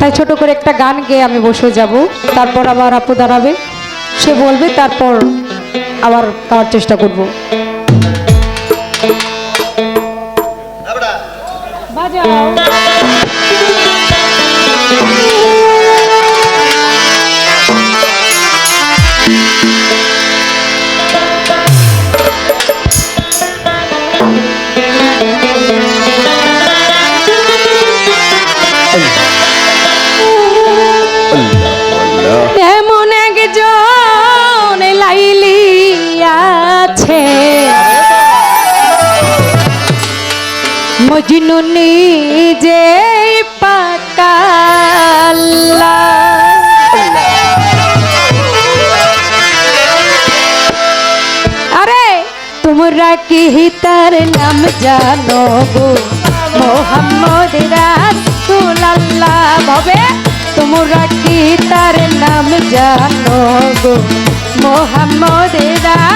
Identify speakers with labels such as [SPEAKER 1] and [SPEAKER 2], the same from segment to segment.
[SPEAKER 1] তাই ছোট করে একটা গান গেয়ে আমি বসে যাব। তারপর আবার আপু দাঁড়াবে। সে বলবে, তারপর আবার গাওয়ার চেষ্টা করব। বাজাও। মজনু নিজে আরে, তোমরা কি তার নাম জানো গো? মোহাম্মদ রাসূলুল্লাহ ভবে, তোমরা কি তার নাম জানো গো? মোহাম্মদ রাসূলুল্লাহ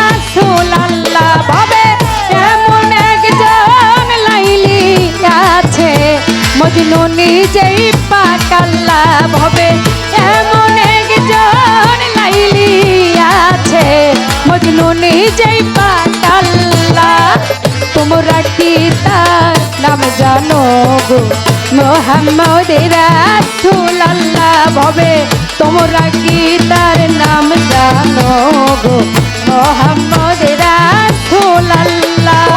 [SPEAKER 1] নিজেই পাকাল্লা তোমরা কি নাম জানো গো? মোহাম্মদ রাসূলুল্লাহ ভবে তোমরা কি নাম জানো গো? মোহাম্মদ রাসূলুল্লাহ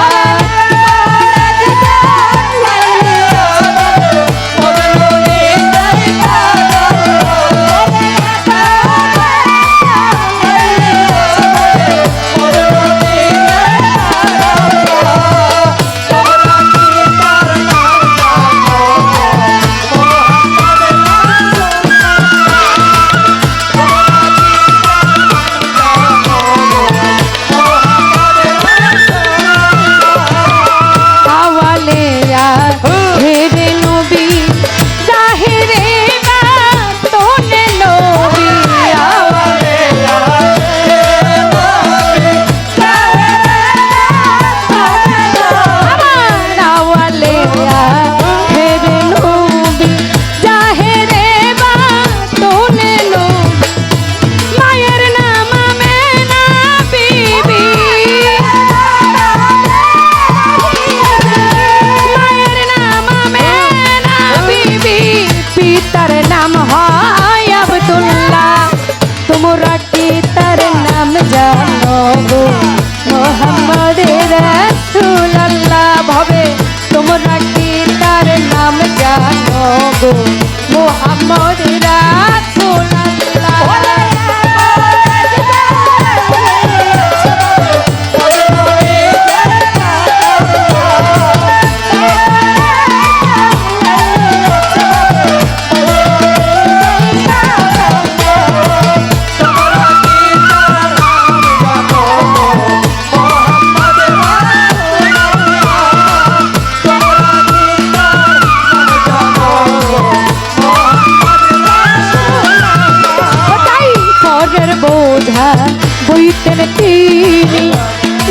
[SPEAKER 1] তিনি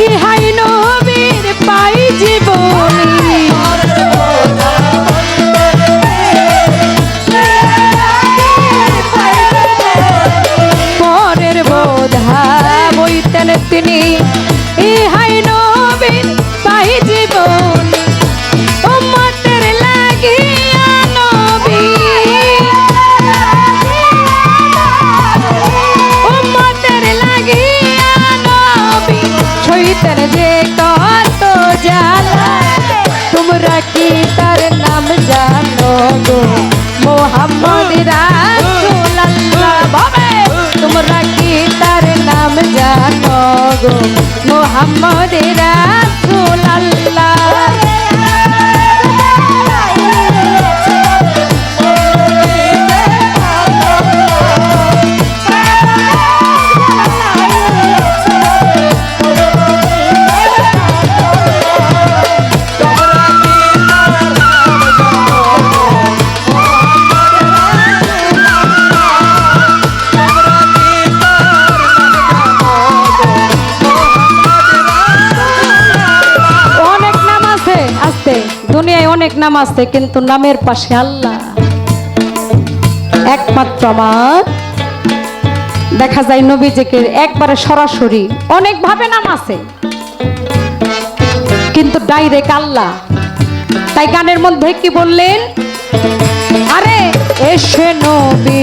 [SPEAKER 1] ইহাই নবীর পাই জীবনী। গো মোহাম্মদ অনেক নাম আছে, কিন্তু নামের পাশে আল্লাহ। একমাত্র আমার। দেখা যায় নবীজিকে একবারে সরাসরি অনেকভাবে নাম আছে, কিন্তু ডাইরেক্ট আল্লাহ। তাই গানের মধ্যে কি বললেন? আরে, এসে নবী।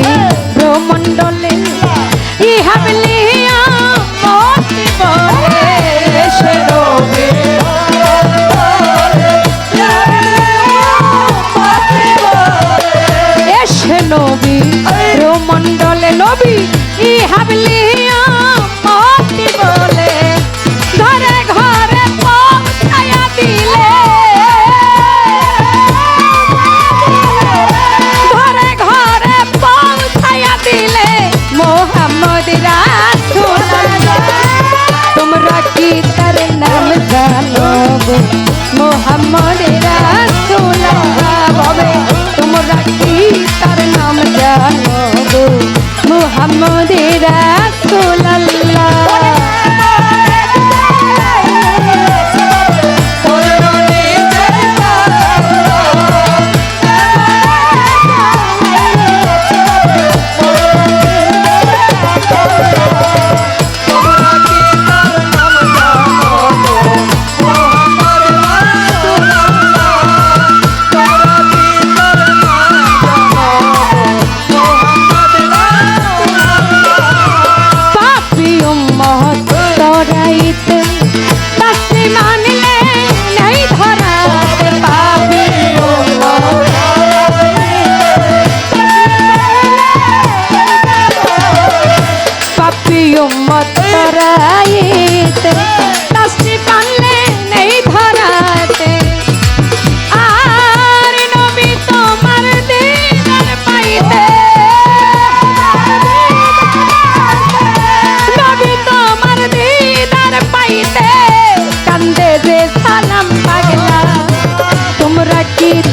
[SPEAKER 1] Lobby y Happy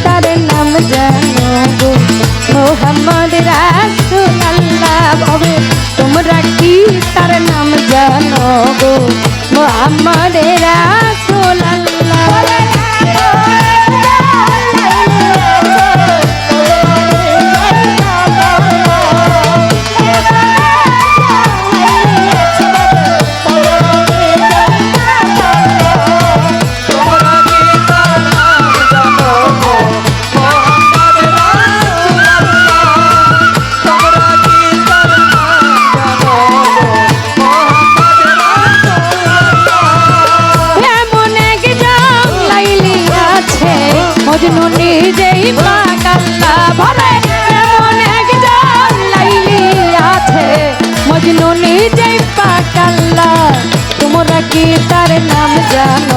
[SPEAKER 1] তার নাম জানো গো মোহাম্মদ রাসুল আল্লাহ ভবে তোমরা কি তার নাম জানো গো মোহাম্মদ রাসুল আল্লাহ বিজয় পাকাল্লা তোমরা কি তার নাম জানো